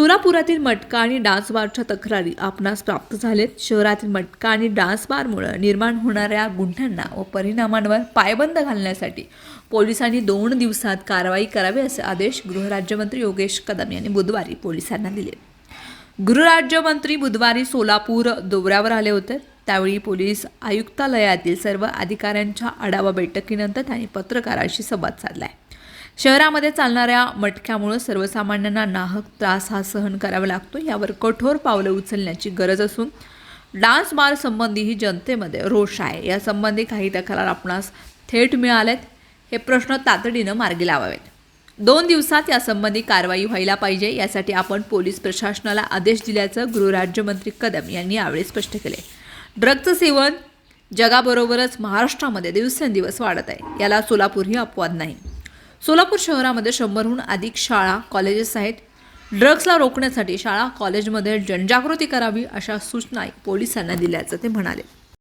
सोलापुरातील मटका आणि डान्स बारच्या तक्रारी आपणास प्राप्त झालेत. शहरातील मटका आणि डान्स बारमुळे निर्माण होणाऱ्या गुन्ह्यांना व परिणामांवर पायबंद घालण्यासाठी पोलिसांनी दोन दिवसात कारवाई करावी असे आदेश गृहराज्यमंत्री योगेश कदम यांनी बुधवारी पोलिसांना दिले. गृहराज्यमंत्री बुधवारी सोलापूर दौऱ्यावर आले होते. त्यावेळी पोलीस आयुक्तालयातील सर्व अधिकाऱ्यांच्या आढावा बैठकीनंतर त्यांनी पत्रकारांशी संवाद साधला आहे शहरामध्ये चालणाऱ्या मटक्यामुळं सर्वसामान्यांना नाहक त्रास हा सहन करावा लागतो. यावर कठोर पावलं उचलण्याची गरज असून डान्स बार संबंधीही जनतेमध्ये रोष आहे. यासंबंधी काही तक्रार आपणास थेट मिळाल्यात. हे प्रश्न तातडीनं मार्गी लावावेत. दोन दिवसात यासंबंधी कारवाई व्हायला पाहिजे यासाठी आपण पोलीस प्रशासनाला आदेश दिल्याचं गृहराज्यमंत्री कदम यांनी यावेळी स्पष्ट केले. ड्रग्जचं सेवन जगाबरोबरच महाराष्ट्रामध्ये दिवसेंदिवस वाढत आहे. याला सोलापूरही अपवाद नाही. सोलापूर शहरामध्ये शंभरहून अधिक शाळा कॉलेजेस आहेत. ड्रग्जला रोखण्यासाठी शाळा कॉलेजमध्ये जनजागृती करावी अशा सूचना पोलिसांना दिल्याचं ते म्हणाले.